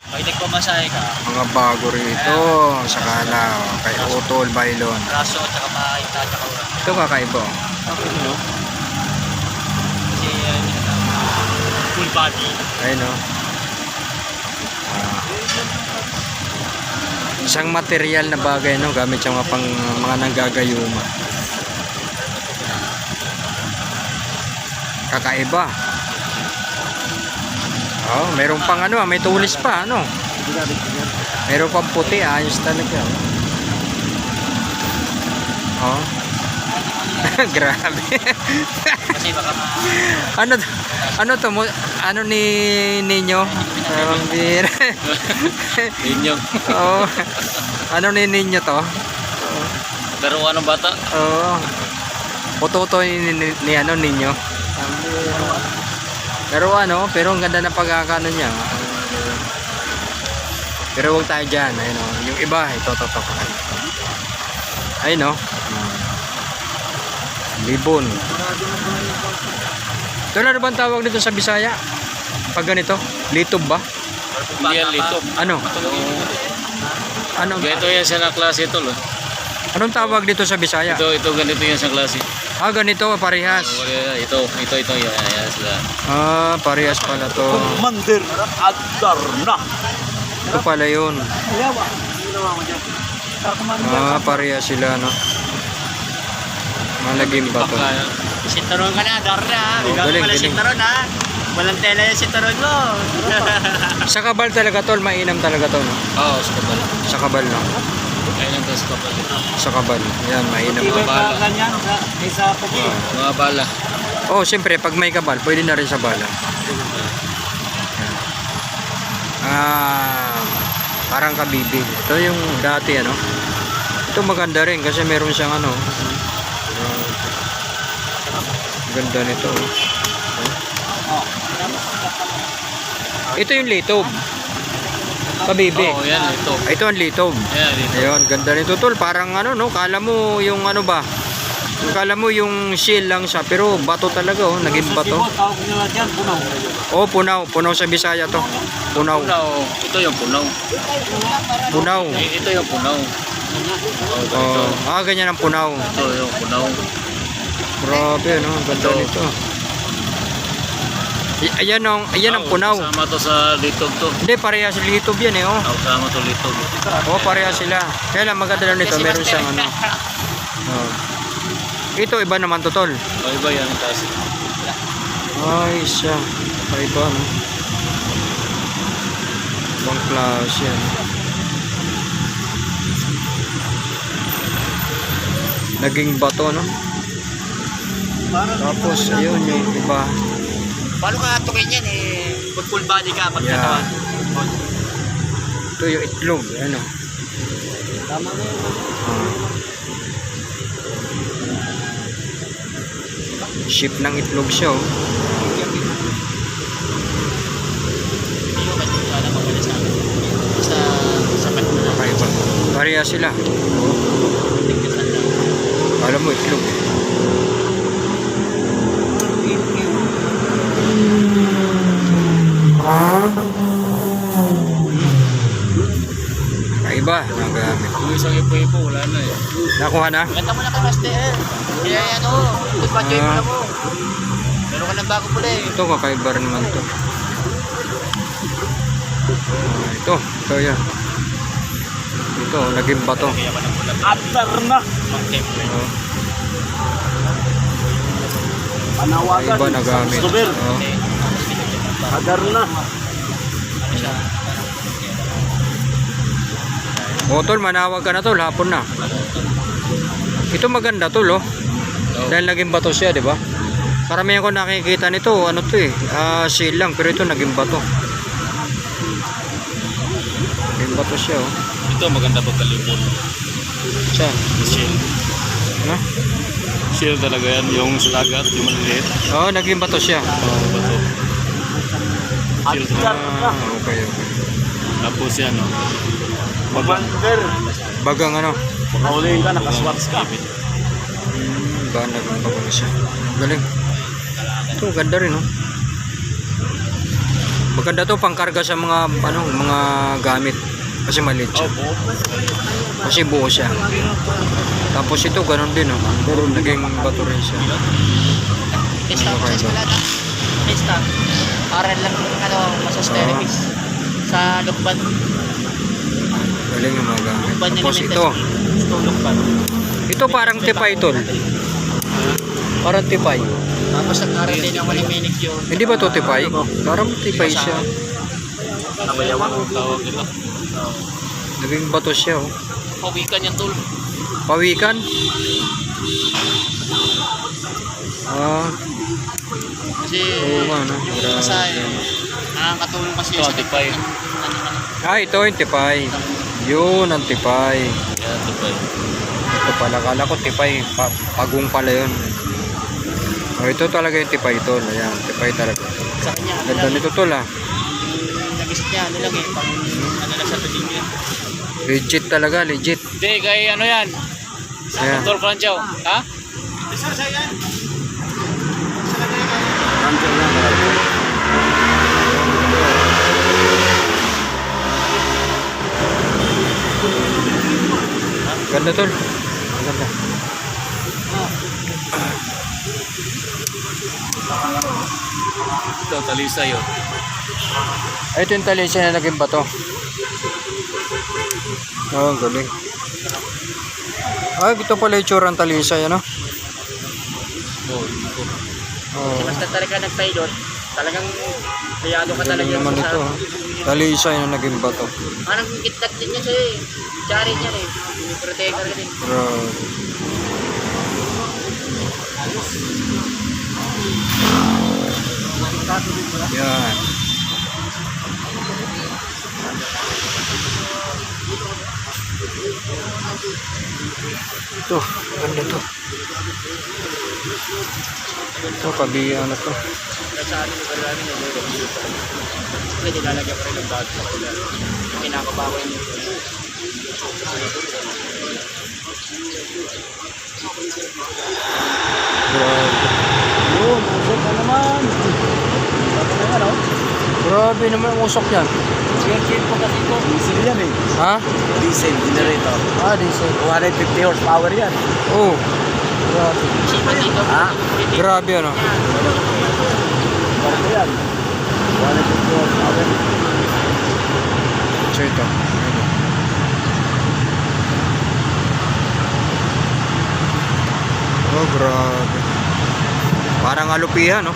Pag nagpamasahe ka, Mga bago rito. Saka na, oh, kay Utol Bailon. braso at saka makakita at saka urat. Ito kakaiba. oh. Kasi uh, hindi ka na- full body. Ayun o. Ah. isang material na bagay no gamit sa mga pang mga nanggagayuma. Kakaiba. Oh, meron pang ano, may tulis pa, ano. Meron pang puti, ayos talaga. Oh. Grabe. Kasi baka ma... ano ano to mo ano ni ninyo? Parang bir. Ninyo. oh. Ano ni ninyo to? Laruan ng bata. Oh. Pototo ni, ni, ni ano ninyo. Pero ano, pero ang ganda ng pagkakano niya. Pero huwag tayo dyan. Ayun o. Yung iba, ito, ito, ito. Ayun o. Libon. Ito na ba ang tawag dito sa Bisaya? Pag ganito? Litob ba? Hindi yan lito. Ano? Ano? Ganito yan na klase ito. Lo. Anong tawag dito sa Bisaya? Ito, ito ganito yan sa klase. Ah, ganito, parehas. Ito, ito, ito. Yan, yan sila. Ah, parehas pala to. Mandir at Darna. Ito pala yun. Ah, parehas sila, no? Malagim ba to? Sintaron ka na, Darna. Oh, Ikaw galing, pala galing. sintaron ha. Walang tela yung sintaron mo. Sa kabal talaga tol, mainam talaga to, no? Oo, sa kapal. Sa kabal, no? Lang sa kapal. Sa kabal. Yan, mainam. Mga bala. Ganyan sa isa puti. Mga bala. Oh, siyempre, pag may kabal, pwede na rin sa bala. Ah, parang kabibig. Ito yung dati, ano? Ito maganda rin kasi meron siyang ano. ah, ganda nito. oh. Ito yung litob. Kabibi. Oo, yan, ito. Ito ang litob. Yan, ito. Ayun, ganda nito tol. Parang ano no, kala mo yung ano ba? Yung Kala mo yung shell lang siya, pero bato talaga oh, naging bato. tawag nila dyan, punaw. Oh, punaw, punaw sa Bisaya to. Punaw, Punaw. Ito yung punaw. punaw. Eh, Ito yung punaw. Oh. Oh, ah, ganyan ang punaw. Ito yung punaw. Grabe no, ganda Ito. nito. Y- ayan ang, ayan ang Oo, punaw. Kasama to sa litog to. Hindi, parehas litob yan eh, oh. Oo, Kasama to litog. Oh, parehas sila. Kaya lang maganda lang nito, meron siyang ano. Oh. Ito, iba naman to tol. O iba yan klase. Ay, siya. Kakaiba, no? Ibang klase yan. Naging bato, no? Tapos, ayun, yung iba. Paano ka tukin yan eh? Pag full body ka, pag Yeah. katawan. Ito yung itlog, ano? Tama na yun. Ah. Ship ng itlog siya, oh. Sa sapat na. Pareha sila. Oh. Alam mo, itlog. eh. Kakaiba. Ang gamit. Yung isang ipo-ipo, wala na eh. Nakuha na? Ganda mo na kay Master. Kaya yan o. Good batch mo na mo. Meron ka ng bago pala eh. Ito, kakaiba rin naman to. Ah, ito, ito yan. Ito, naging bato. Kaya pa ng pula. At Darna. Mang temple. Oh, Panawagan. iba na gamit. Ng bago. Adarna. Ano siya? Oh, tol, manawag ka na tol, hapon na. Ito maganda tol, oh. Dahil naging bato siya, di ba? Karamihan ko nakikita nito, ano to eh, ah, seal lang, pero ito naging bato. Naging bato siya, oh. Ito maganda pagkalipon. Saan? Shield. Ano? Shield talaga yan. Yung sa dagat, yung maliliit. Oh, naging bato siya. Oo, bato. At Shield. Darna. Ah, okay, okay. Tapos yan o. Mandir. Bagang ano? Pagkahulihin ka, nakaswats ka. Hmm, ba naging bago na siya. Galing. Ito, ganda rin, oh. Maganda to pangkarga sa mga ano, mga gamit. Kasi maliit siya. Kasi buo siya. Tapos ito ganun din oh. Pero naging bato rin siya. Testa ko sa. Testa. Para lang ano, masustainabilis. Sa lukban. Galing yung mga gamit. Tapos ni ito. Ito parang tipay tol. Parang tipay. Tapos nag-aral din ako ni manicure. Hindi ba to tipay? Parang tipay siya. Nabayawan ang tawag ito. Naging bato siya oh. Pawikan yung tool. Pawikan. Ah, Kasi oo nga no. masaya. Grabe. Nakakatulong kasi Ito, sa tipay. Ah, ito yung tipay. Yun ang tipay. Yan, tipay. Ito pala, kala ko tipay. Pa pagong pala yun. Oh, ito talaga yung tipay tol. Ayan, tipay talaga. Sa kanya. Ganda nito tol ah. Nag-isip niya, ano lang eh, pang ano lang sa tubig niya. Legit talaga, legit. Hindi, kay ano yan? Ayan. Tol Francho. Ha? Ganda tol. Ganda. Ito, talisa yun. Ay, ito yung talisay na naging bato. Oh, ang galing. Ah, ito pala yung tsura ng talisay, ano? Oh. Oh, Basta talaga nag-pilot, talagang kayado ka talaga naman sa... ito. ah. Talisay na naging bato. Parang kitkat din niya sa'yo eh. Chari niya eh. Protector ka din. Grabe. Yan. Ito, ganda to. Ito, kabiya na to. Kasi nilalagyan ko rin ng bag sa kanila. Kinakabawan niyo. Grabe. Yun, usok na naman. Oh. Grabe naman usok yan. Share po kasi ito. Diesel yan eh. Ha? Diesel generator. Ah, diesel. 250 horsepower yan. Oh. Grabe. Ha? Grabe ano. Bakit yan? 250 horsepower. So ito. Oh, grabe. Parang alupihan, no?